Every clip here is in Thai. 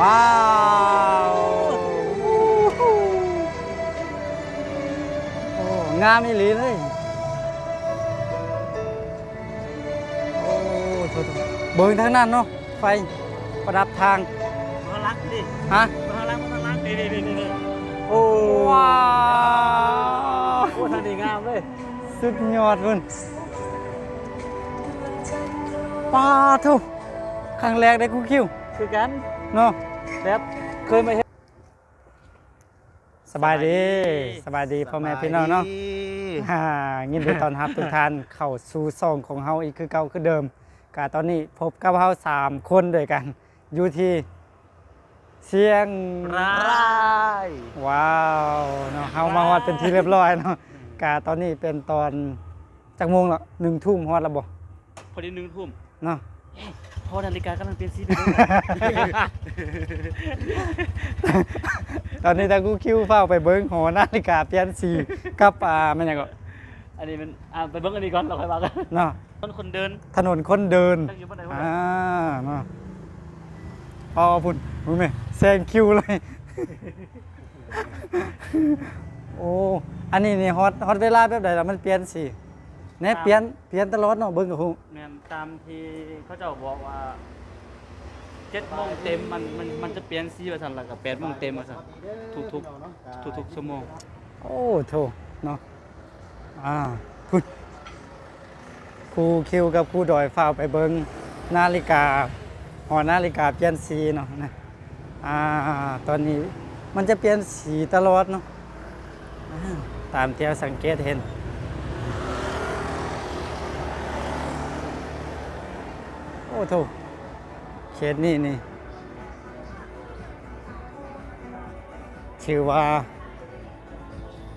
ว้าว โอ้งามอีหลีเลยโอ้โถโถเบิ่งทางนั้นเนาะไฟประดับทางมาลักดิฮะมาลักมาลักนี่นี่นี่นี่โอ้ว้าวโอ้ทางนี้งามเลยสุดยอดพุ่นป้าทุครั้งแรกได้คุกคิว คือกัน เนาะแบบเคยมาเห็นสบายดีสบายดีพ่อแม่พี่น้องเนาะฮ่ายินดีต้อนรับทุกท่านเข้าสู่ซองของเฮาอีกคือเก่าคือเดิมกาตอนนี้พบกับเฮาสามคนด้วยกัน อยู่ที่เชียงร้ายว้าวเนาะเฮามาฮอดเป็นที่เรียบร้อยเนาะกาตอนนี้เป็นตอนจักโมงละหนึ่งทุ่มฮอดแล้วบ่พอดีหนึ่งทุ่มเนาะ พอนาฬิกากำลังเปลี่ยนสีไปด้วยตอนนี้ทางกูคิวเฝ้าไปเบิ้งหอนาฬิกาเปลี่ยนสีกับอ่ามันหยังก็อันนี้มันอ่าไปเบิ่งอันนี้ก่อนเราค่อยว่ากันเนาะต้นคนเดินถนนคนเดินตั้งอยู่บนไหนวะอ่าเนาะอ๋อพุ่นมึงแม่แซงคิวเลย โอ้อันนี้นี่ฮอตฮอตเวลาแบบใดล่ะมันเปลี่ยนสี แน่เปลี่ยนเปลี่ยนตลอดเนาะเบิ่งกับฮู้แม่นตามที่เขาเจ้าบอกว่าเจ็ดโมงเต็มมันมันมันจะเปลี่ยนสีว่าซั่นแล้วก็แปดโมงเต็มว่าซั่นทุกทุกทุกทุกๆชั่วโมงโอ้โถเนาะอ่าพุ่นครูคิวกับครูดอยฝ้าวไปเบิ่งนาฬิกาหอนาฬิกาเปลี่ยนสีเนาะนะอ่าตอนนี้มันจะเปลี่ยนสีตลอดเนาะอ่าตามที่เราสังเกตเห็น อ้โถเขตนี่นี่ ชื่อว่า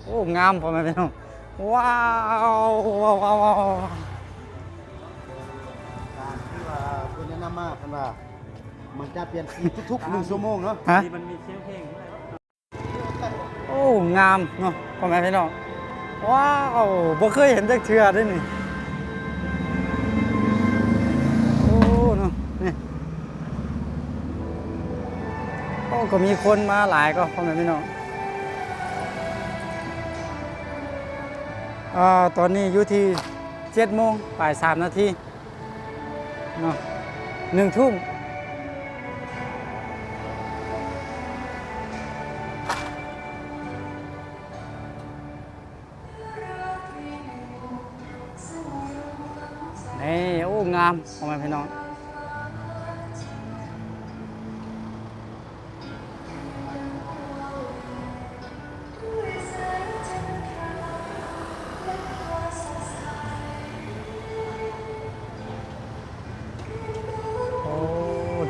โอ้งามพอไหมพี่น้อง ว้าวว้าวว้าวว้าวการที่ว่าคุณแนะนำมาคันว่า มันจะเปลี่ยนสีทุกๆหนึ่งชั่วโมงเนาะฮะนี่มันมีเสียงเพลงด้วยโอ้งามเนาะพ่อแม่พี่น้อง ว้าวบ่เคยเห็นจักเทื่อเด้นี่ ก็มีคนมาหลายก็พ่อแม่พี่น้องอ่าตอนนี้อยู่ที่เจ็ดโมงบ่ายสามนาทีเนาะหนึ่งทุ่มนี่โอ้ งามพ่อแม่พี่น้อง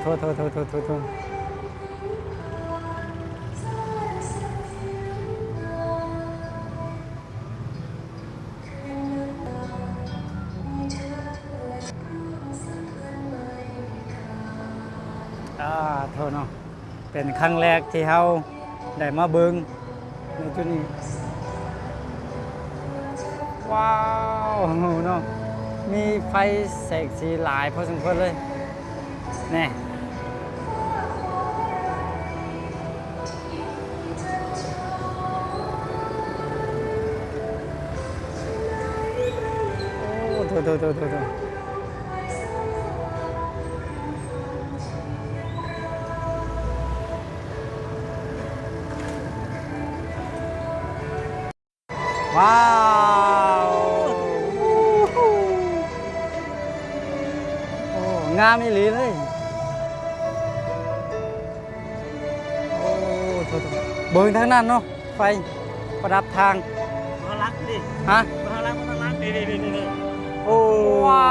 โทษโทษโทษโทษโทษโทษอ่าโทษเนาะเป็นครั้งแรกที่เราได้มาเบิงในจุดนี้ ว้าวเนาะมีไฟแสงสีหลายพอสมควรเลยแน่ โอ้โถโถโถโถโถว้าวโอ้งามอีหลีเลยโอ้โถโถเบิ่งทางนั้นเนาะไฟประดับทางมาลักดิฮะมาลักมาลักนี่นี่นี่นี่โอ้ ว้า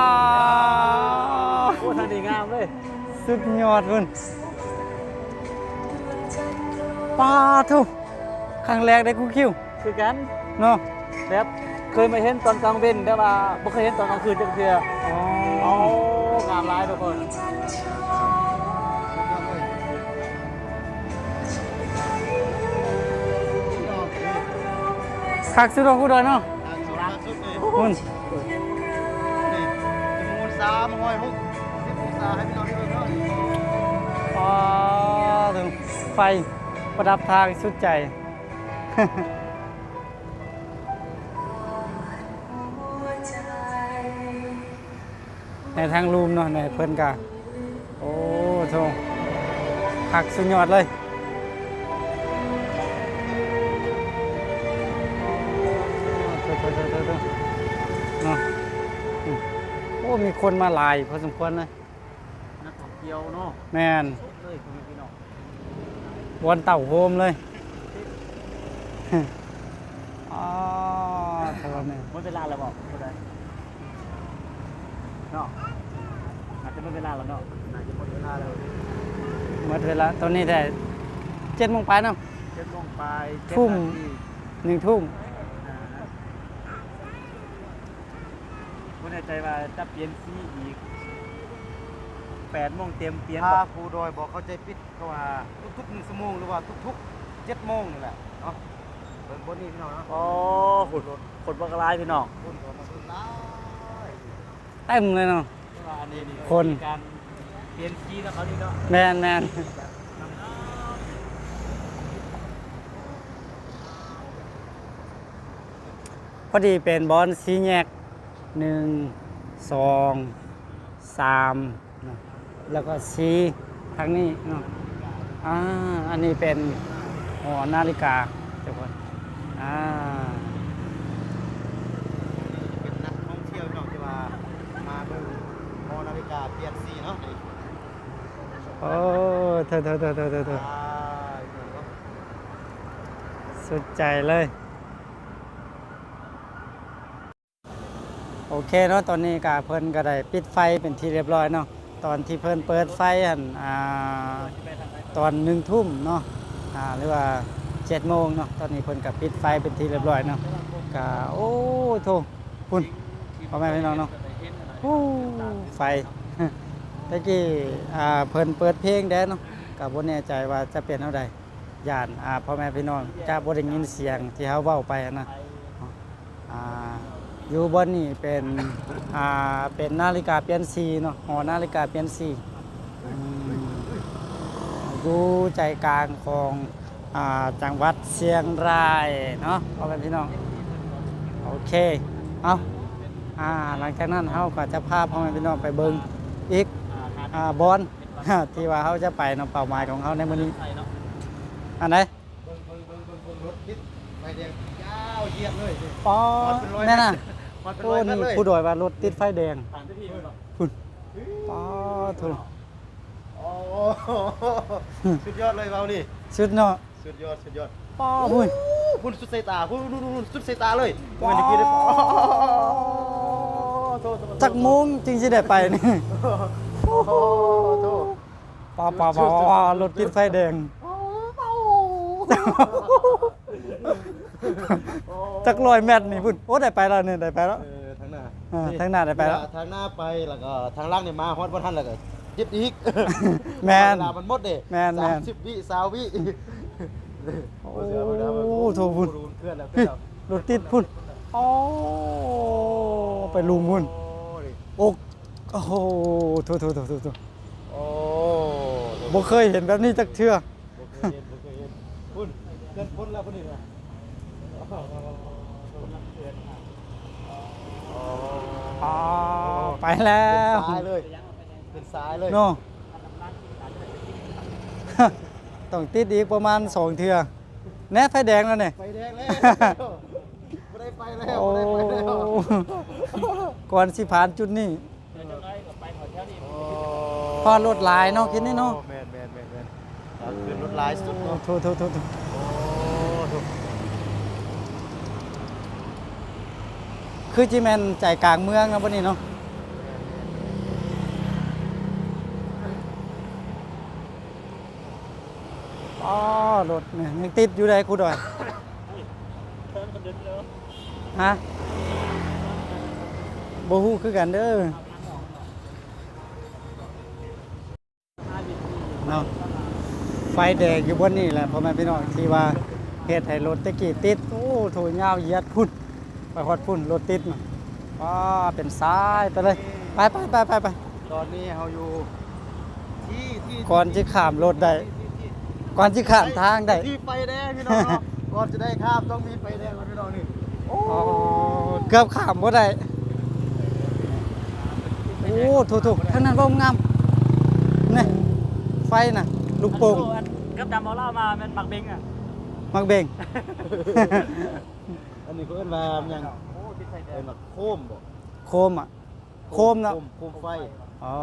วโอ้ทางนี้งามเลยสุดยอดคุณป้าทุครั้งแรกได้คุกคิวคือกันเนาะแบบเคยมาเห็นตอนกลางเว้นแต่ว่าไม่เคยเห็นตอนกลางคืนจังเทื่ออ๋อโอ้งามหลายทุกคนคักสุดของกูดอยเนาะล่าสุดนี่คุณ นี่จมูกสามห้อยหกสิบองศาให้พี่น้องได้เบิ่งเนาะป้าทุไฟประดับทางสุดใจ ในทางรูมเนาะในเพิ่นกะโอ้โถหักสุดยอดเลย มีคนมาหลายพอสมควรเลยนักท่องเที่ยวเนาะแมนเลยพ่อแม่พี่น้องบอนเต่าโฮมเลยอ๋อเท่านั้นหมดเวลาแล้วบอกบ่ได้เนาะอาจจะหมดเวลาแล้วเนาะน่าจะหมดเวลาแล้วหมดเวลาตอนนี้แต่เจ็ดโมงไปเนาะเจ็ดโมงไปเจ็ดทุ่มนาทีหนึ่งทุ่ม อ่าบ่แน่ ใจว่าจะเปลี่ยนสีอีกแปดโมงเต็มเปลี่ยนถ้าบ่ครูโดยบอกเขาใจปิดเขาว่าทุกๆหนึ่งชั่วโมงหรือว่าทุกๆเจ็ดโมงนี่แหละเนาะเบิ่งบนนี้พี่น้องเนาะโอ้ขุดขุดบักลายพี่น้องคนก็มาสุดท้ายเต็มเลยเนาะอันนี้นี่คนมีการเปลี่ยนสีแล้วเขานี่เนาะแมนแมนพอดีเป็นบอลสีแยก หนึ่งสองสามเนาะแล้วก็สีทางนี้เนาะอ่าอันนี้เป็นหอนาฬิกาทุกคนอ่าเป็นนักท่องเที่ยวพี่น้องที่ว่ามาเบิ่งหอนาฬิกาเปลี่ยนสีเนาะนี่โอ้เธอเธอเธอเธอเธอเธออ่าพี่น้องเนาะสุดใจเลย โอ เคเนาะตอนนี้กาเพิ่นก็ได้ปิดไฟเป็นที่เรียบร้อยเนาะตอนที่เพิ่นเปิดไฟหันอ่าตอนหนึ่งทุ่มเนาะอ่าหรือว่าเจ็ดโมงเนาะตอนนี้เพิ่นก็ปิดไฟเป็นที่เรียบร้อยเนาะกาโอ้โถพุ่นพ่อแม่พี่น้องเนาะโอ้ไฟตะกี้อ่าเพิ่นเปิดเพลงแดนเนาะก็บ่แน่ใจว่าจะเป็นเท่าใดย่านอ่าพ่อแม่พี่น้องจะบ่ได้ยินเสียงที่เฮาเว้าไปนะ อยู่บนนี่เป็นอ่าเป็นนาฬิกาเปลี่ยนสีเนาะหอนาฬิกาเปลี่ยนสีอืมอยู่ใจกลางของอ่าจังหวัดเชียงรายเนาะพ่อแม่พี่น้องโอเคเอาอ่าหลังจากนั้นเฮาก็จะพาพ่อแม่พี่น้องไปเบิ่งอีกอ่าบอลที่ว่าเขาจะไปเนาะเป้าหมายของเขาในมื้อนี้ใส่เนาะอันไหนเบิ่งเบิ่งเบิ่งเบิ่งเบิ่งรถติดไฟแดงยาวเหยียดเลยนี่ปอแม่น่ะมันเป็น โอ้รอยนี่นั่นเลยผู้โดยว่ารถติดไฟแดงผ่านที่พี่เนาะคุณปอถูกโอ้โหสุดยอดเลยเบานี่ชุดเนาะสุดยอดสุดยอดปอหุ้ยคุณสุดสายตาคุณดูดูดูสุดสายตาเลยเงินดีๆได้ปอโทษโทษจักโมงจริงสิได้ไปนี่โอ้โหโทษปอปอปอปอรถติดไฟแดง จักลอยแมตรนี่พุ่นโอ้ได้ไปแล้วเนี่ยได้ไปแล้ว เออทางหน้าอ่าทางหน้าได้ไปแล้วทางหน้าไปแล้วก็ทางล่างเนี่ยมาฮอดบ่ทันแล้วก็ยึดอีกแม่นเวลามันหมดเด้แม่นแม่น สามสิบวิสาววิโอ้โถพุ่นเพื่อนแล้วเพื่อนแล้ว รถติดพุ่นโอ้ไปลุมพุ่นโอ้ยอกโอ้โหโถโถโถโถโถโอ้บ่เคยเห็นแบบนี้จักเทื่อ บ่เคยเห็นบ่เคยเห็นพุ่น เกินพุ่นแล้วพุ่นนี่นะโอ้อ๋อไปแล้วเป็นซ้ายเลย เป็นซ้ายเลยเนาะต้องติดอีกประมาณสองเทื่อแน่ไฟแดงแล้วเนี่ยไฟแดงแล้วไม่ได้ไฟแล้วโอ้ไม่ได้ไฟแล้วก่อนสิผ่านจุดนี้เดี๋ยวจะน้อยกับไปขอเที่ยวนี่โอ้พอรถหลายเนาะคิดนี่เนาะแมนแมนแมนแมนตอนขึ้นรถลายสุดเนาะโถโถโถโถโอ้ถูก คือจีแมนใจกลางเมืองนะวันนี้เนาะอ๋อรถเนี่ยยังติดอยู่เลยครูดอยเพิ่มคนเดินเร็วฮะบ่ฮู้คือกันเด้อห้าวิธีเนาะไฟแดงอยู่บนนี่แหละพ่อแม่พี่น้องที่ว่าเฮ็ดให้รถตะกี้ติด โอ้โถยาวเยียดพุ่น ไปฮอดพุ่นรถติดมาว้าเป็นซ้ายไปเลย ไปไปไปไปไปตอนนี้เราอยู่ที่ที่ก่อนจะข้ามรถได้ ที่ที่ที่ก่อนสิข้ามทางได้ ที่ไฟแดงพี่น้องเนาะ ก่อนจะได้ข้ามต้องมีไฟแดงก่อนพี่น้องนี่โอ้อ๋อเกือบข้ามบ่ได้ โอ้ถูกๆทางนั้นบ่งามนี่ไฟน่ะ ลูกโป่งอันกับดำเอาเหล้ามามันบักเบงอะ มักเบ่ง อันนี้เขาเอิ้นว่ามันหยังโอ้ติดไฟแดเอิ้งนว่าโคมบ่โคมอะ โคมเนาะ โคมไฟอ๋อ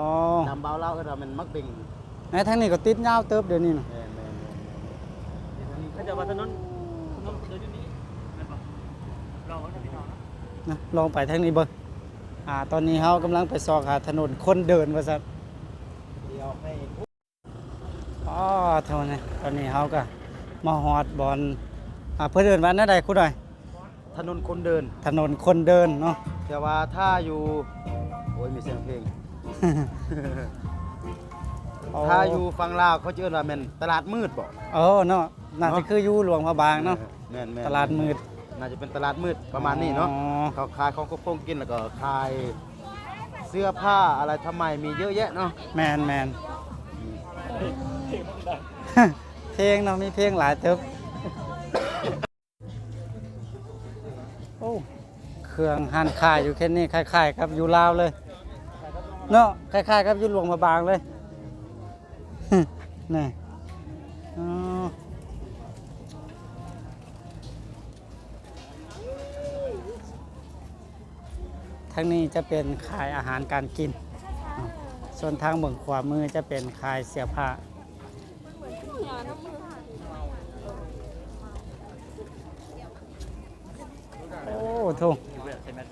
นำเบาเล่าเอิ้นว่ามันมักเบ่งในทางนี้ก็ติดยาวเติบเดี๋ยวนี้น่ะแม่นแม่นแม่นเขาจะว่าถนนถนนเดินอยู่นี้แม่นบ่ลองเอาจะพี่น้องนะนะลองไปทางนี้เบิ่งอ่า ตอนนี้เฮากำลังไปซอกหาถนนคนเดินว่าซั่นเดี๋ยวให้อ๋อเท่านี้ตอนนี้เฮาก็มาฮอดบอลอ่าเพิ่นเดินว่าแนวใดคุณหน่อย ถนนคนเดิน ถนนคนเดินเนาะ แต่ว่าถ้าอยู่ โอ้ยมีเสียงเพลง ถ้าอยู่ฝั่งลาวเขาจะเอิ้นว่าแม่นตลาดมืดบ่เออเนาะน่าจะคืออยู่หลวงพระบางเนาะแม่นแม่นตลาดมืด น่าจะเป็นตลาดมืดประมาณนี้เนาะอ๋อ เขาขายของกระโปรงกินแล้วก็ขายเสื้อผ้าอะไรทำไมมีเยอะแยะเนาะแมนแมน เพลงเนาะมีเพลงหลายเติบ รื่องหันค่ายอยู่แค่นี้คล้ายๆกับอยู่ลาวเลยเนาะคล้ายๆกับอยู่หลวงพระบางเลยนี่อ๋อทางนี้จะเป็นขายอาหารการกิน ส่วนทางเบื้องขวามือจะเป็นขายเสื้อผ้าโอ้โถอยู่แบบใช่ไหม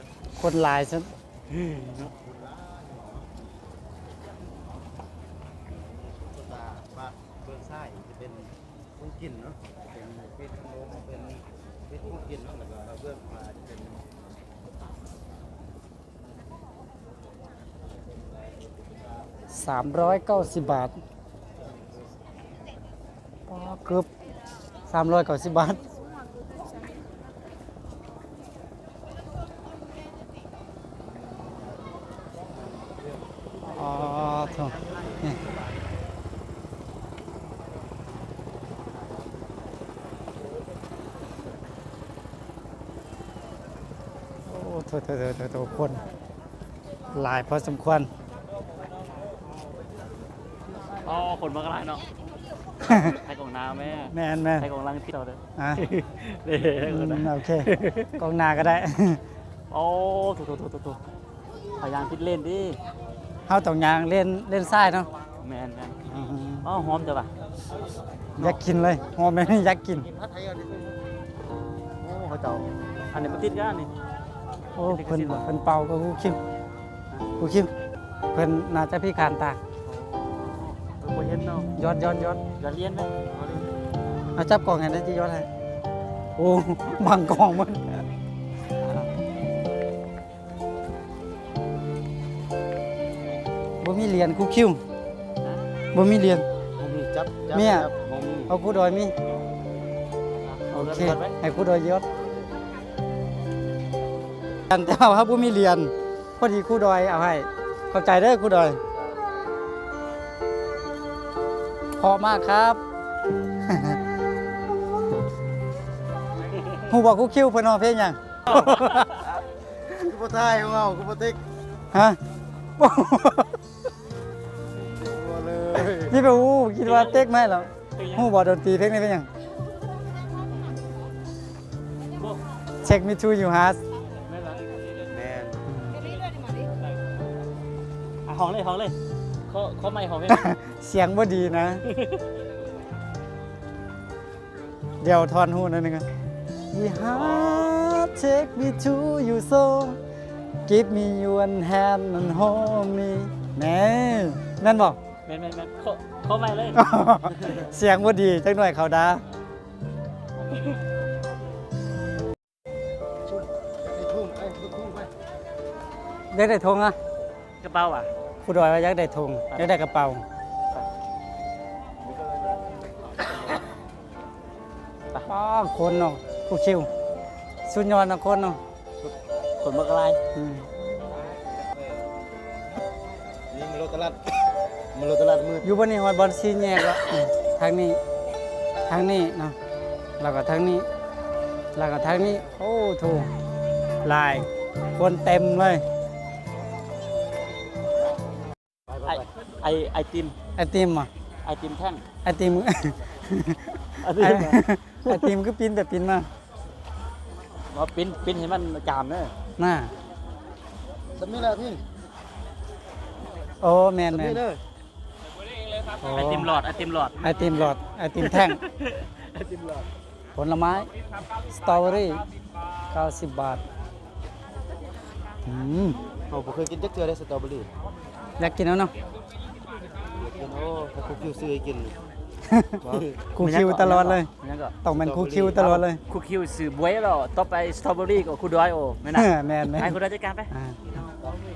คนหลายซะตาบ้านเบื้องซ้ายจะเป็นของกินเนาะ เป็นเป็ดขนมเป็นเป็ดของกินเนาะแล้วก็เบื้องขวาจะเป็นสามร้อยเก้าสิบบาทปอเกือบสามร้อยเก้าสิบบาท อ๋อโถนี่โอ้ โถโถโถโถคน หลายพอสมควร อ๋อคนมากลายเนาะไทยของนาแม่แมนแม่นไทยของลังพี่เราเด้ออะเด้อือมโอเคกองนาก็ได้ โอ้ถูกถูกถูกถูกพยายามคิดเล่นดิเฮาต้องยางเล่นเล่นทรายเนาะแมนแมนอ๋อหอมจ้ะป่ะอยากกินเลยหอมแม่นอยากกินกินผัดไทยกันดิโอ้เขาเจ้าอันนี้มันติดกันนี่ โอ้เพิ่นเพิ่นเป่าก็กูคิมกูคิมเพิ่นน่าจะพิการตาเออบ่เห็นเนาะย้อนย้อนย้อนอย่าเรียนไหมเอาจับกล่องให้ได้จิย้อนให้โอ้บังกล่องมันบ่มีเหรียญกูคิวบ่มีเหรียญมมีจับจับเมียจับมมีเอากูดอยมี โอเคให้กูโดยยศ กันแต่ว่าผู้มีเรียน พอดีครูดอยเอาให้เข้าใจเด้อครูดอยเพราะมากครับหูบอกครูคิวเพิ่นเอาเพลงหยังกูบ่ทายของเฮากูบ่ติ๊กฮะบ่เลยนี่ไปหูคิดว่าเต็กไหมเหรอหูบอกดนตรีเพลงนี้เป็นหยัง Check me to you heart ห้องเลยห้องเลยเขาเขาไม่ห้องเลยเสียงบ่ดีนะ เดี๋ยวทอนหูหนั่นนึงอะ Your heart take me to you so give me your hand and hold me แน่นั่นบอก แมนแมนแมนเขาเขาไม่เลยเสียงบ่ดีจักหน่อยเขาดาไอ้ทุ่งไอ้ลูกทุ่งไปอยากได้ธงอะกระเป๋าอะ ครูดอยว่าอยากได้ธงอยากได้กระเป๋าป้าคนเนาะครูคิว สุดยอดนะคนเนาะคนมากลายอืมนี่มันรถตลาดมันรถตลาดมืดอยู่บนนี้ฮอดบอลซีแยกแล้วอืมทางนี้ ทางนี้เนาะแล้วก็ทางนี้ แล้วก็ทางนี้ โอ้โถลาย คนเต็มเลย ไปไอไอติมไอติมอะไอติมแท่งไอติมไอติมไอติมก็ปิ้นแต่ปิ้นมาว่าปิ้นปิ้นให้มันจามเนอะหน้าสำนี่แหละพี่โอ้แมนสำแมนนี่เลยโอ้ไอติมหลอดไอติมหลอดไอติมหลอดไอติมแท่งไอติมหลอดผลไม้สตรอเบอรี่90 บาทอืมผมเคยกินจักเทื่อได้สตรอเบอรี่อยากกินแล้วเนาะอยากกิน โอ้ถ้าคุกคิวซื้อให้กินคูคิวตลอดเลยมันยังก็ต้องเป็นคูคิวตลอดเลยคุกคิวสื่อบวยหรอต่อไปสตรอเบอรี่กับคูดอยโอไม่น่าแมนแมนให้คุณราชการไปอ่า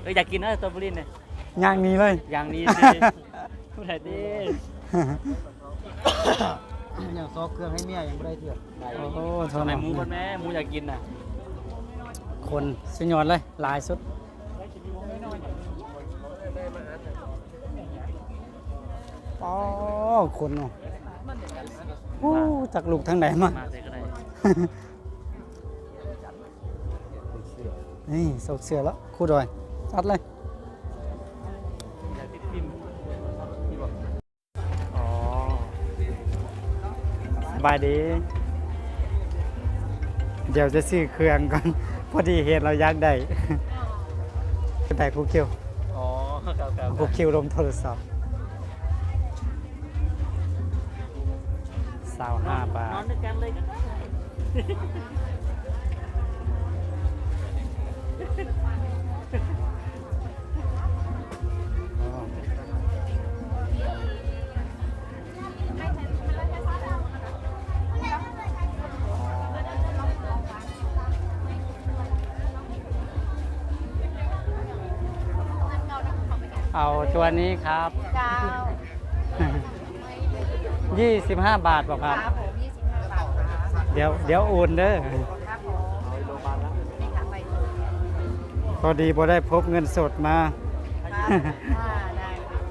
เอออยากกินนะสตรอเบอรี่เนี่ยย่างนี้เลยอย่างนี้สิผู้ใดดิอย่างซอกเครื่องให้เมียยังไม่ได้เทื่อโอ้โหโททำษไมนะหมูคนแม่หมูอยากกินน่ะ คนสุดยอดเลยหลายสุด อ๋อคนเนาะโอ้จากลูกทางไหนมา มาเลยก็ได้เป็นเสื้อนี่สกเสือแล้วครู่ดอยจัดเลย อยากติดพิมพ์อ๋อสบายดี เดี๋ยวจะซื้อเครื่องก่อน พอดีเห็นเราอยากได้แต่ครูคิวอ๋อครับครับครูคิวลมโทรศัพท์ สาวห้าบานอนทด้วยกันเลยก็ได้อ๋อเอาตัวนี้ครับเก้า 25 บาทบอกครับ ครับผมยี่สิบห้าบาทครับเดี๋ยวเดี๋ยวโอนเด้อครับผมนี่ค่ะไปเลยพอดีบ่ได้พบเงินสดมา ครับอ่าได้ครับ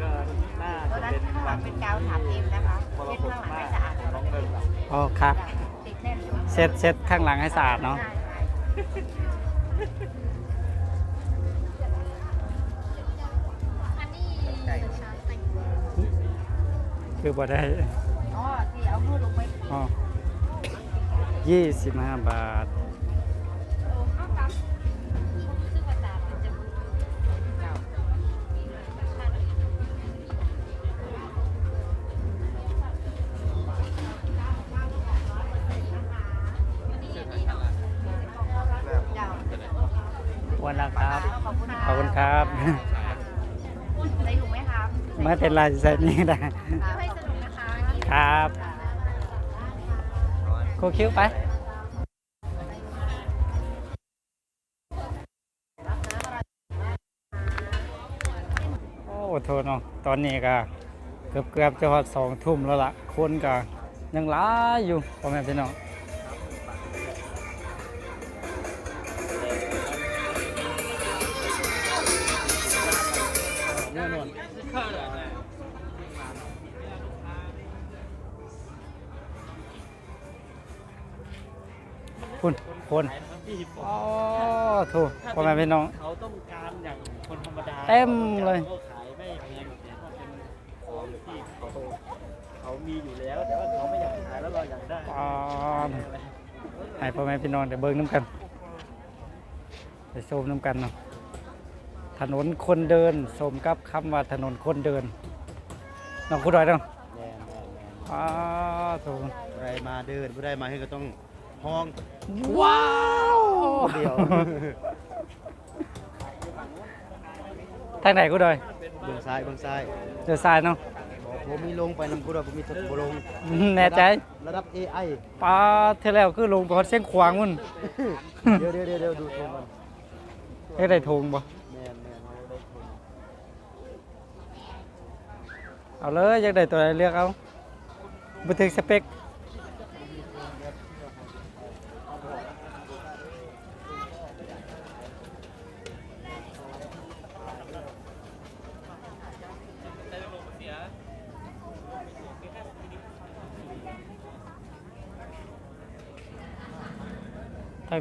ก็น่าตัวจะนั้นเป็นข้างหลังเป็นกาวถามเอ็มนะคะเช็ดข้างหลังให้สะอาดน้องเดินหลังอ๋อครับ ติดแน่นอยู่เช็ดเช็ดข้างหลังให้สะอาดเนาะ ใช่ คือบ่ได้อ๋อที่เอามือลงไปอ๋อยี่สิบห้าบาทเจ้าวันละครับ ขอบคุณขอบคุณครับใส่ถุง ไหมครับไม่เป็นไรใส่นี่ได้ให้สนุกนะคะครับครูคิวไปโอ้โทษเนาะตอนนี้ก็เกือบเกือบจะฮอดสองทุ่มแล้วล่ะ คนก็ยังหลายอยู่พ่อแม่พี่น้อง คุณคนอ๋อโถูกพ่อแม่พี่น้อง เขาต้องการอย่างคนธรรมดาเต็มเลยขาขายไม่แพงแต่ว่าเป็นของที่เขาเขามีอยู่แล้ว แต่ว่าเขาไม่อยากขายแล้วเราอยากได้อ๋อให้พ่อแม่พี่น้องเดี๋ยวเบิ่งน้ำกันไปชมน้ำกันเนาะถนนคนเดินสมกับคำว่าถนนคนเดินน้องคุณดอยเนาะแม่นแม่นแม่นอ๋อถูกผู้ใดมาเดินผู้ใดมาให้ก็ต้อง ห้อง ว้าวเดียวทางไหนคุณดอยเบื้องซ้ายเบื้องซ้ายเดี๋ยวซ้ายเนาะบอกผมมีลงไปนำกูด้วยผมมีทดบ่ลงแน่ใจระดับ AI ป้าเท่าแล้วคือลงบอลเส้นขวางมันเดี๋ยวเดี๋ยวเดี๋ยวเดี๋ยวดูทงกันให้ได้ทงบ่แม่นแม่นเอาได้ทงเอาเลยอยากได้ตัวใดเลือกเอาบุถึงสเปค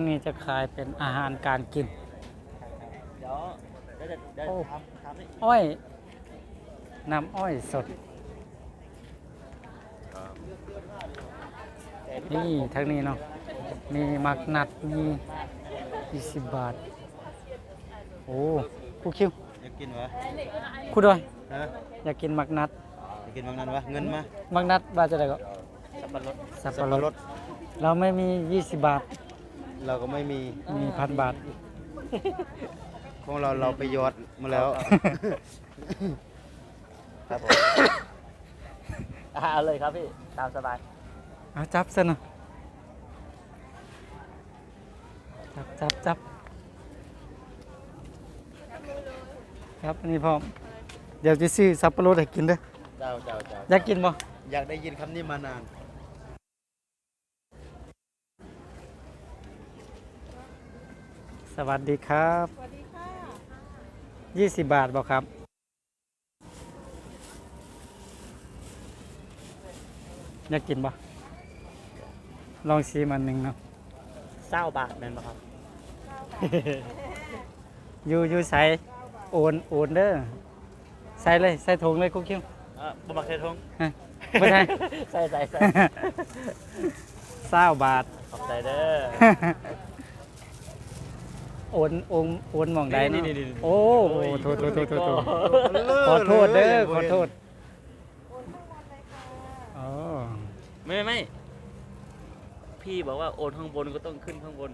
นี้จะขายเป็นอาหารการกิน เดี๋ยวเดี๋ยวจะเดี๋ยวโอ้ทำทำนี่อ้อย น้ำอ้อยสดนี่ทางนี้เนาะ มีมักนัด มี 20 บาท โอ้คูคิวอยากกินวะคูดอย ฮะอยากกินมักนัด อยากกินบางนั้นวะเงินมามักนัดบาทจะได้ก็สับปะรดสับปะรด เราไม่มี 20 บาท เราก็ไม่มีมีพันบาท ของเราเราไปยอดมาแล้ว ครับผมอ่าเอาเลยครับพี่ตามสบาย เอาจับซะหนะจับจับจับครับอันนี้พร้อมเดี๋ยวจะซื้อสับปะรดให้กินเด้อเจ้าเจ้าเจ้าอยากกินบ่อยากได้ยินคำนี้มานาน สวัสดีครับ สวัสดีค่ะยี่สิบบาทบ่ครับ อยากกินบ่ลองซีมันหนึ่งเนาะเศร้าบาทแม่นบ่ครับ อยู่อยู่ใส่โอนโอนเด้อใส่เลย ใส่ถุงเลยกุ๊กคิ้วเออบ่มักใส่ทงฮะไม่ใช่ใส่ใส่ใส่เศร้าบาทขอบใจเด้อ โอนโอนโอนหมองใดเนาะนี่ๆๆๆโอ้โอ้โทษโทษโทษโทษโทษขอโทษเด้อขอโทษอ๋อไม่ไม่ไม่พี่บอกว่าโอนข้างบนก็ต้องขึ้นข้างบน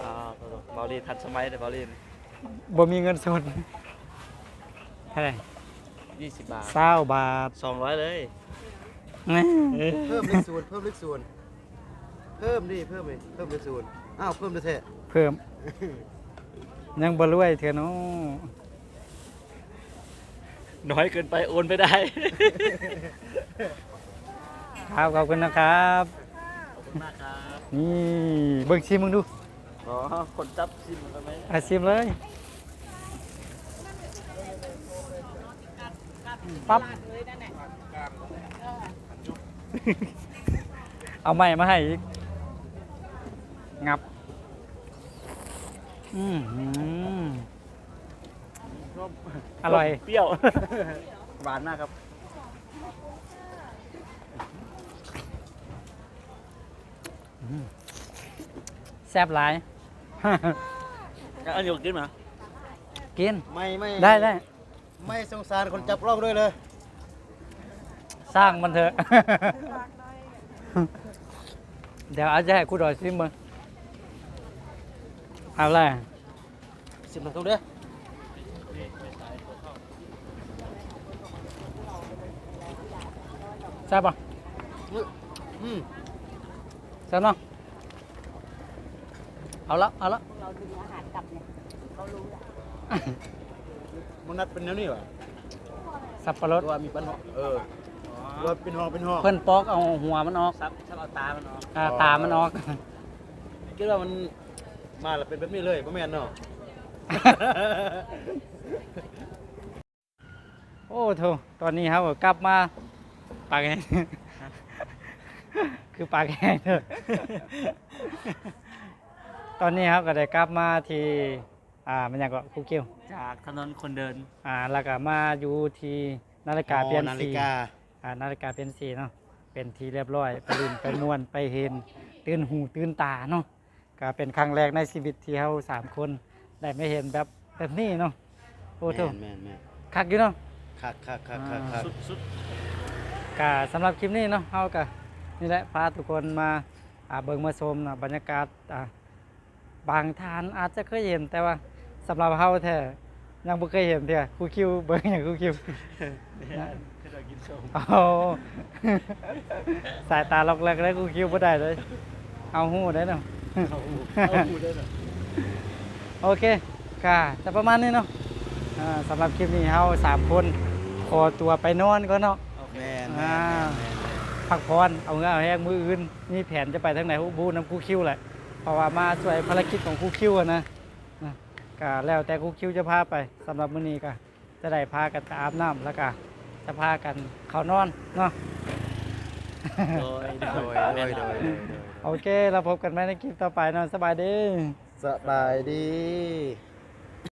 อ่าบอลลีทันสมัยแต่บอลลีบ่มีเงินสดเท่าไหร่ยี่สิบบาทเศร้าบาทสองร้อยเลย แหม่เพิ่มเลขศูนย์เพิ่มเลขศูนย์ เพิ่มดิเพิ่มเลยเพิ่มเลขศูนย์อ้าวเพิ่มเลยเถอะเพิ่ม ยังบ่รวยเถอะเนาะน้อยเกินไปโอนไม่ได้ ครับขอบคุณนะครับ ขอบคุณมากครับนี่เบิ่งชิมมึงดูอ๋อคนจับซิมทำไมอาชิมเลย ปั๊บเลยนั่นแหละเอาใหม่มาให้อีก งับ อืมหืออร่อย เปรี้ยว หวานมากครับ แซ่บหลาย อันนี้กินมากิน ไม่ไม่ได้ได้ ไม่สงสารคนจับกล้องด้วยเลย สร้างมันเถอะ เดี๋ยวอาจจะให้ครูดอยซิมมึง เอาเลยสิบนาทีเด้อแซ่บป่ะอืมแซ่บเนาะเอาละเอาละเราดึงอาหารกลับเนี่ยเขารู้แหละมันนัดเป็นแนวนี้วะสับปะรดตัวมีปัญหาเออตัวเป็นห้องเป็นห้องเพิ่นปอกเอาหัวมันออกซับซับเอาตามันออกอ่าตามันออกคิดว่ามัน มาแล้วเป็นแบบนี้เลยพ่อแม่นเนาะ โอ้โถตอนนี้ครับกลับมาปากแห้ง คือปากแห้งเถอะตอนนี้ครับก็ได้กลับมาที่อ่ามันอยากก็คุกเกี้ยวจากถนนคนเดินอ่าแล้วก็มาอยู่ที่นาฬิกาเปลี่ยนนาสีฬิกาอ่านาฬิกาเปลี่ยนสีเนาะเป็นทีเรียบร้อย ไปลินไปม่วนไปเห็น ตื่นหูตื่นตาเนาะ ก็เป็นครั้งแรกในชีวิตที่เราสามคนได้ไม่เห็นแบบแบบนี้เนาะโอ้โถแม่นแม่นคักอยู่เนาะคักคักคักคักคักสุดสุดกะสำหรับคลิปนี้เนาะเฮากะนี่แหละพาทุกคนมาอ่าเบิ่งมาชมนะบรรยากาศอ่าบางทานอาจจะเคยเห็นแต่ว่าสำหรับเฮาแท้ยังบ่เคยเห็นเด้อครูคิวเบิ่งอย่างครูคิวเนี่ยที่เรากินส้มเอาสายตาล็อกแรกแล้วครูคิวบ่ได้เลยเอาหูได้เนาะ เอาหูเอาหูได้หน่อยโอเคค่ะจะประมาณนี้เนาะอ่าสำหรับคลิปนี้เฮาสามคนขอตัวไปนอนก่อนเนาะแม่นอ่าแม่นแม่นแม่นพักผ่อนเอาเงนเอาแห้งมืออื่นมีแผนจะไปทางไหนฮู้บูน้ำครูคิวแหละเพราะว่ามาช่วยภารกิจของครูคิวอะนะนะก็แล้วแต่ครูคิวจะพาไปสำหรับมื้อนี้ก็จะได้พากันไปอาบน้ำแล้วก็จะพากันเข้านอนเนาะ โดยโดยโดยโดยโดยโอเค เราพบกันใหม่ในคลิปต่อไปเนอะสบายดี สบายดี